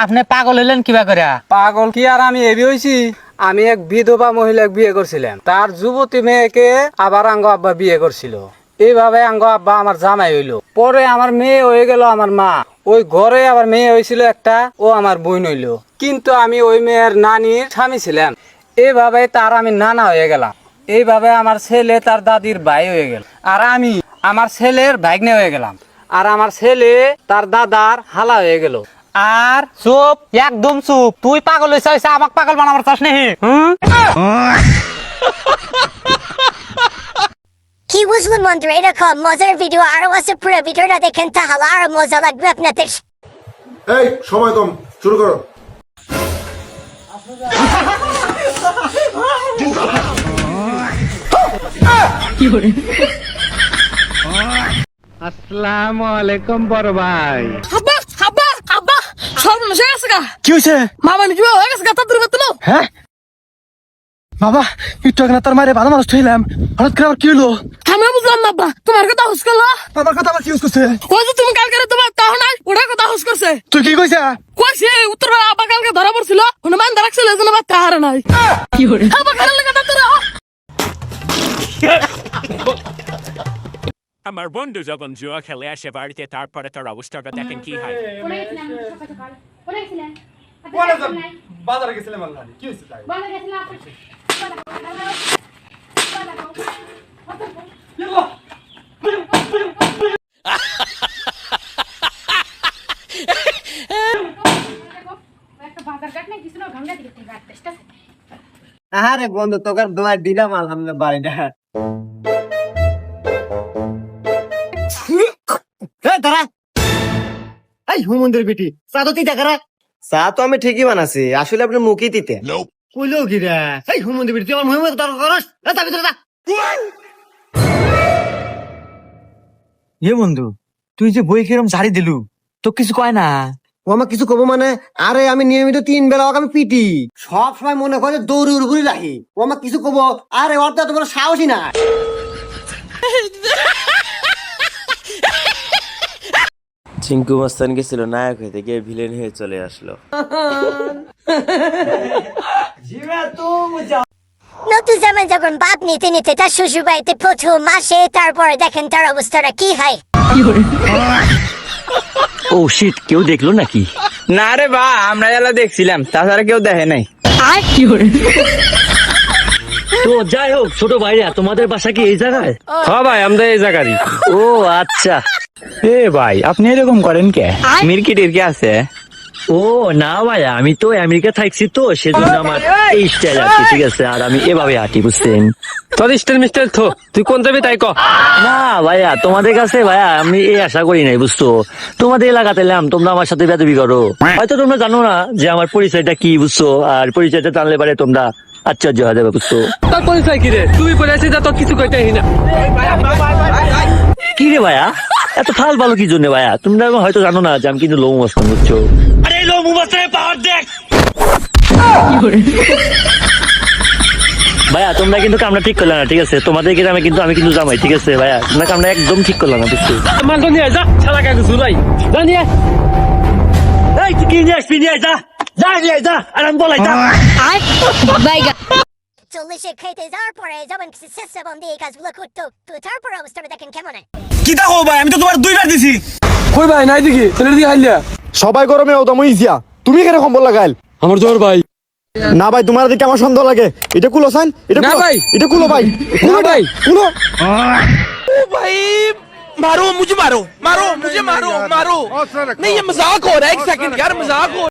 আপনি পাগল হইলেন কিবা করে পাগল কি আর আমি এবি হইছি? আমি এক বিধবা মহিলাকে বিয়ে করছিলাম। তার যুবতী মেয়েকে আবার আঙ্গ আব্বা বিয়ে করছিল। এইভাবে আঙ্গ আব্বা আমার জামাই হইল। পরে আমার মেয়ে হয়ে গেল আমার মা। ওই ঘরে আবার মেয়ে হয়েছিল একটা, ও আমার বোন হইল। কিন্তু আমি ওই মেয়ের নানির স্বামী ছিলাম। এইভাবে তার আমি নানা হয়ে গেলাম। এইভাবে আমার ছেলে তার দাদির ভাই হয়ে গেল। আর আমি আমার ছেলের ভাগ্নে হয়ে গেলাম। আর আমার ছেলে তার দাদার হালা হয়ে গেল। আর চুপ একদম চুপ তুই পাগল হইছ হইছে আমাক পাগল বানাবার চাস নাহি? কি বুঝলেন বন্ধু এরকম মজার ভিডিও আরও আছে পুরো ভিডিওটা দেখেন তাহলে আরও মজা লাগবে আপনাদের। এই সময় কম শুরু করো। আসসালামু আলাইকুম বড় ভাই। সর্বনাশ হয়ে গেছে গা কি হয়েছে মামা নিজে হয়ে গেছে গা তাড়াতাড়ি করতে নাও হ্যাঁ বাবা একটু আগে না তার মারে ভালো মানুষ থইলাম হঠাৎ করে আবার কি হলো আমি বুঝলাম না আব্বা তোমার কথা হুস করল আমার কথা আবার কি ইউজ করছে ওই যে তুমি কালকে তোমার তাহ নাই ওটা কথা হুস করছে তুই কি কইছা কইছে উত্তর বেলা আব্বা কালকে ধরা পড়ছিল হনুমান জন্য বা তাহার নাই কি আব্বা কালের আমার বন্ধু যখন জুয়া খেলে আসে বাড়িতে তারপরে তার অবস্থাটা দেখেন কি হয়? বাজারে গেছিলাম আল্লাহ কি হয়েছে তাই বন্ধ গেছিলাম আপনি একটা বাজার ঘাট নাই কিছু না গঙ্গা দিকে থেকে ঘাট চেষ্টা আরে বন্ধু তোকে দোয়া দিলাম আলহামদুলিল্লাহ বাড়িটা। দাঁড়া এই হুমন্দের বেটি চা তো তিতা করা? চা তো আমি ঠিকই আসলে আপনি মুখই দিতে কইলো কি রে? এই হুমন্দের বেটি তুই আমার করস? তা ভিতরে যা। এ বন্ধু তুই যে বই কিরম ঝাড়ি দিলু তো কিছু কয় না? ও আমার কিছু কব মানে আরে আমি নিয়মিত তিন বেলা ওকে আমি পিটি। সব সময় মনে করে দৌড়ি উড়গুড়ি রাখি ও আমার কিছু কব আরে ওর তো এত সাহসই না চিঙ্কু মাস্তান গেছিল নায়ক হইতে গিয়ে ভিলেন হয়ে চলে আসলো। নতুন জামাই যখন বাপ নিতে নিতে তার শ্বশুর বাড়িতে প্রথম মাসে তারপরে দেখেন তার অবস্থাটা কি হয়। ও কেউ দেখল নাকি? না রে বা আমরা এলা দেখছিলাম তাছাড়া কেউ দেখে নাই। তো যাই হোক ছোট ভাইরা তোমাদের বাসা কি এই জায়গায়? হ্যাঁ ভাই আমরা এই জায়গারই। ও আচ্ছা। এ ভাই আপনি এরকম করেন কে? মিরকি টিরকি আছে? ও না ভাইয়া আমি তো আমেরিকা থাকছি তো সেজন্য আমার এই স্টাইল আছে ঠিক আছে আর আমি এভাবে হাঁটি বুঝছেন? তোর স্টাইল মিস্টাইল থো তুই কোন যাবি তাই ক? না ভাইয়া তোমাদের কাছে ভাইয়া আমি এই আশা করি নাই বুঝছ? তোমাদের এলাকাতে এলাম তোমরা আমার সাথে বেদবি করো। হয়তো তোমরা জানো না যে আমার পরিচয়টা কি বুঝছ? আর পরিচয়টা জানলে পারে তোমরা আশ্চর্য হয়ে যাবে বুঝছ? তোর পরিচয় কি রে? তুই তোর কিছু কইতে না। কি রে ভাইয়া? এত ফাল ভালো কি জন্য ভাইয়া? তোমরা হয়তো জানো না যে আমি কিন্তু লোম মস্তান বুঝছ? আরে লোম মস্তানের পাওয়ার দেখ! ভাইয়া তোমরা কিন্তু কামটা ঠিক করলে না ঠিক আছে? তোমাদের গ্রামে কিন্তু আমি কিন্তু জামাই ঠিক আছে ভাইয়া? তোমরা কামটা একদম ঠিক করলাম না বুঝছ? তো নিয়ে যা। ছাড়া কাকে জুলাই নিয়ে এই তুই কি নিয়ে আসবি? নিয়ে আয়, যা। যা নিয়ে যা। আর আমি বলাই যা। চল্লিশে খেতে যাওয়ার পরে যখন কিছু চেষ্টা বন্ধ এই কাজগুলো করতো তো তারপরে অবস্থাটা দেখেন কেমন হয় কি দেখো ভাই আমি তো তোমার দুইবার দিছি কই ভাই নাই দেখি তোর দিকে হাইলিয়া সবাই গরমে ওদম ইজিয়া তুমি কেন কম্বল লাগাইল আমার জোর ভাই না ভাই তোমার দিকে আমার সন্দেহ লাগে এটা কুলো সাইন এটা না কুলো ভাই। এটা কুলো ভাই না ভাই। কুলো मारो मुझे मारो मारो मुझे मारो मारो नहीं ये मजाक हो रहा है एक सेकंड यार मजाक हो